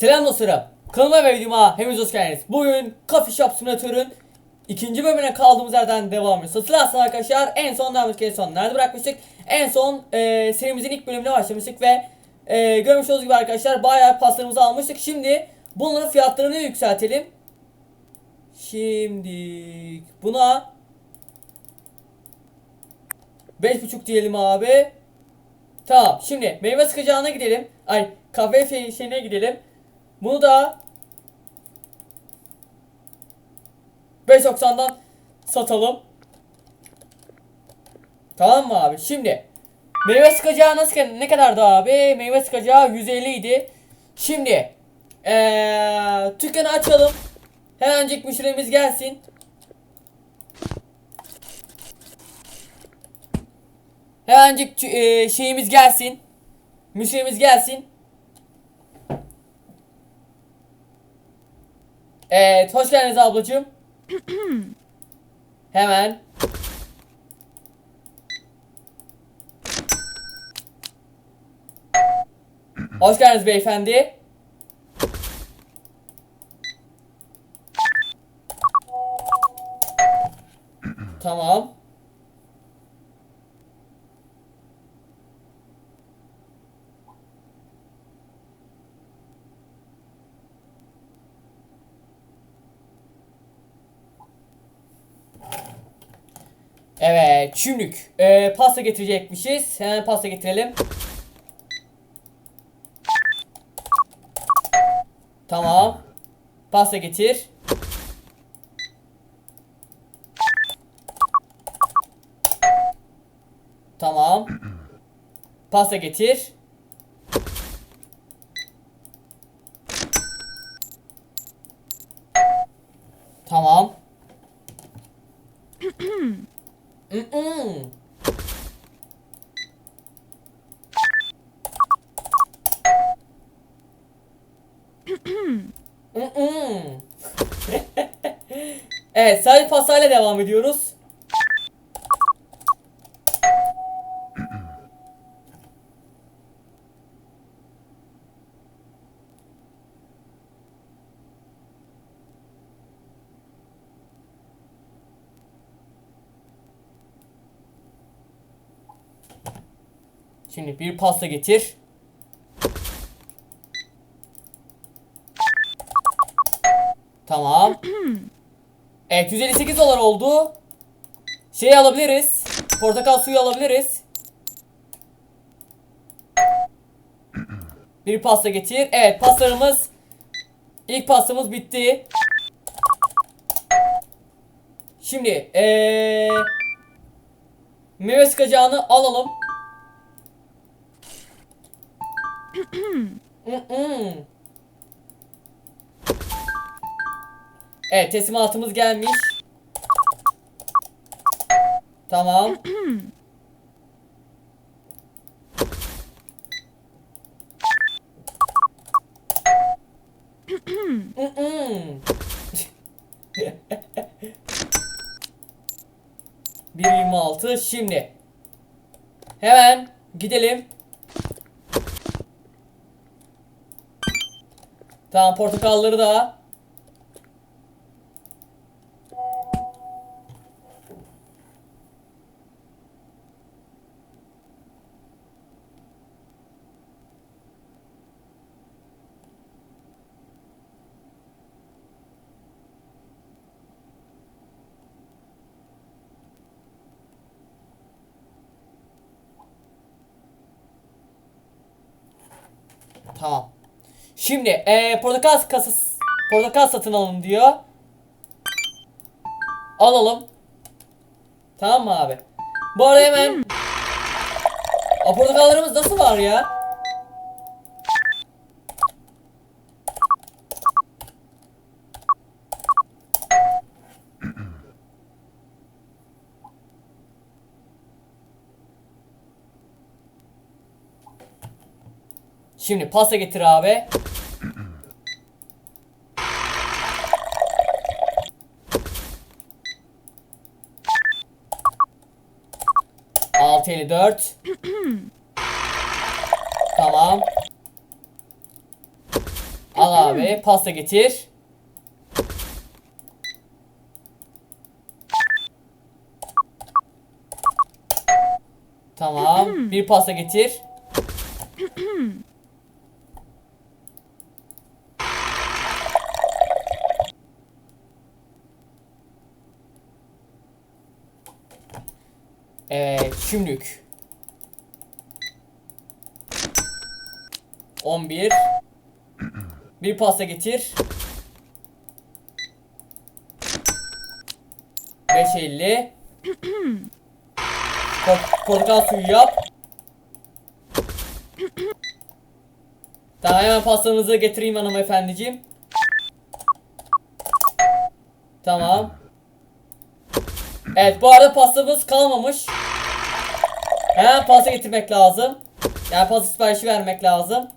Selam dostlarım. Kanalıma ve videoma hepiniz hoş geldiniz. Bugün Coffee Shop Simulator'ın ikinci bölümüne kaldığımız yerden devam ediyoruz. Hatırlarsanız arkadaşlar en son en son nerede bırakmıştık? En son e, serimizin ilk bölümüne başlamıştık ve e, görmüş olduğunuz gibi arkadaşlar bayağı paslarımızı almıştık. Şimdi bunların fiyatlarını yükseltelim. Şimdi buna 5.5 diyelim abi. Tamam şimdi meyve sıkacağına gidelim. Ay kahve şey, şeyine gidelim. Bunu da 5.90'dan satalım. Tamam mı abi? Şimdi meyve sıkacağı nasıl ne kadardı abi? Meyve sıkacağı 150 idi. Şimdi ee, dükkanı açalım. Hemencik müşterimiz gelsin. Hemencik ee, şeyimiz gelsin. Müşterimiz gelsin. Evet, hoş geldiniz ablacığım. Hemen. Hoş geldiniz beyefendi. Tamam. Evet, çümlük. Ee, pasta getirecekmişiz. Hemen pasta getirelim. Tamam. Pasta getir. Tamam. Pasta getir. Tamam. Mm-mm. Evet sadece pastayla devam ediyoruz. Şimdi bir pasta getir. Tamam. Evet 158 dolar oldu. Şey alabiliriz. Portakal suyu alabiliriz. Bir pasta getir. Evet pastalarımız ilk pastamız bitti. Şimdi ee, meyve sıkacağını alalım. Evet teslimatımız gelmiş. Tamam. Mm-mm. 1.26 şimdi. Hemen gidelim. Tamam portakalları da. Tamam. Şimdi eee portakal kasası portakal satın alın diyor. Alalım. Tamam mı abi? Bu arada hemen A portakallarımız nasıl var ya? Şimdi pasta getir abi. Altı elli dört. Tamam. Al abi pasta getir. Tamam. Bir pasta getir. Evet, şimdilik. 11 Bir pasta getir. 5.50 Por- Portakal suyu yap. Tamam hemen pastanızı getireyim hanımefendiciğim. Tamam. Evet bu arada pastamız kalmamış. Hemen pasta getirmek lazım. Yani pasta siparişi vermek lazım.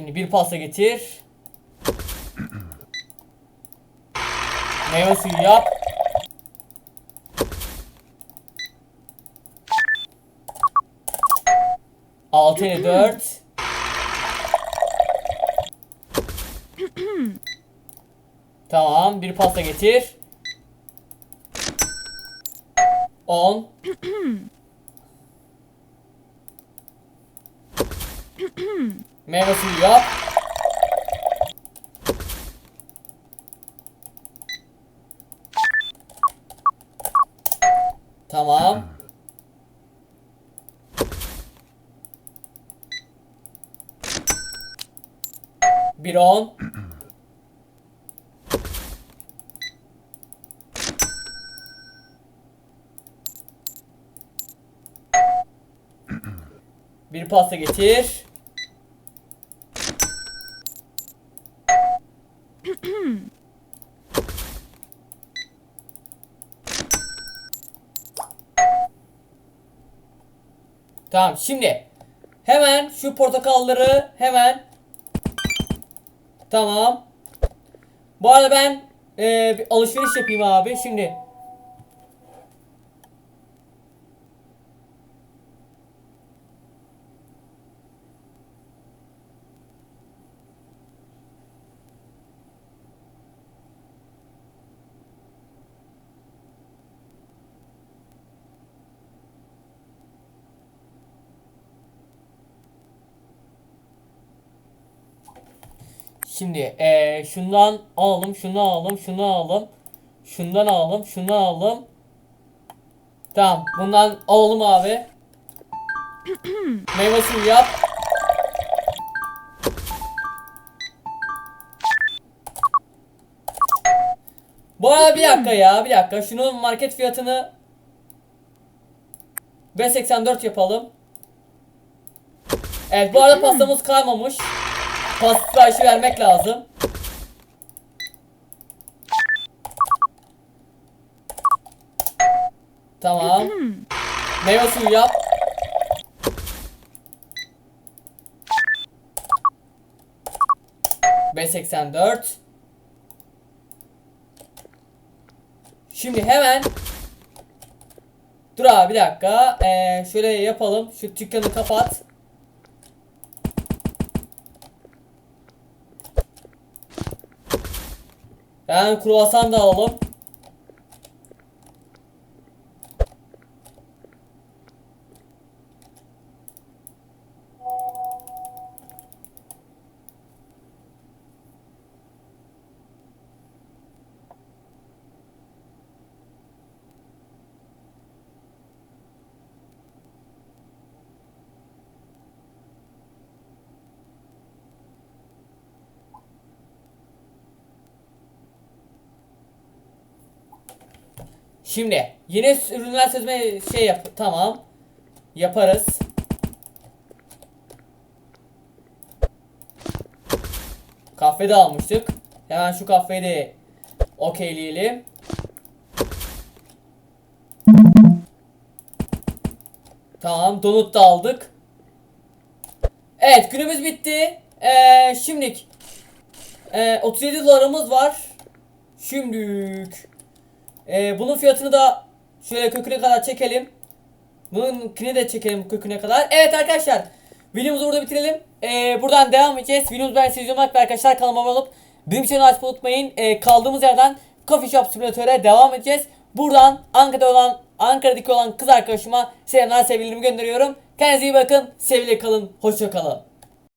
Şimdi bir pasta getir. Meyve suyu yap. Altı ile dört. Tamam, bir pasta getir. On. Meyve suyu yap. Tamam. Bir on. Bir pasta getir. Tamam şimdi hemen şu portakalları hemen Tamam. Bu arada ben e, bir alışveriş yapayım abi şimdi. Şimdi eee şundan alalım, şunu alalım, şunu alalım. Şundan alalım, şunu alalım. Tamam, bundan alalım abi. Meyve suyu yap. Bu arada bir dakika ya, bir dakika. Şunun market fiyatını 5.84 yapalım. Evet, bu arada pastamız kalmamış. Siparişi vermek lazım. Tamam. Meyve suyu yap. B84 Şimdi hemen Dur abi bir dakika ee, Şöyle yapalım Şu dükkanı kapat Ben kruvasan da alalım. Şimdi yine ürünler sözme şey yap tamam. Yaparız. Kahve de almıştık. Hemen şu kahveyi de okeyleyelim. Tamam donut da aldık. Evet günümüz bitti. Ee, şimdilik ee, 37 dolarımız var. Şimdilik ee, bunun fiyatını da şöyle köküne kadar çekelim. Bununkini de çekelim köküne kadar. Evet arkadaşlar videomuzu burada bitirelim. Ee, buradan devam edeceğiz. Videomuzu ben size izlemek ve arkadaşlar kanalıma abone olup benim channel'ı açmayı unutmayın. Ee, kaldığımız yerden Coffee Shop Simülatör'e devam edeceğiz. Buradan Ankara'da olan Ankara'daki olan kız arkadaşıma selamlar sevgilerimi gönderiyorum. Kendinize iyi bakın. Sevgiyle kalın. Hoşça kalın.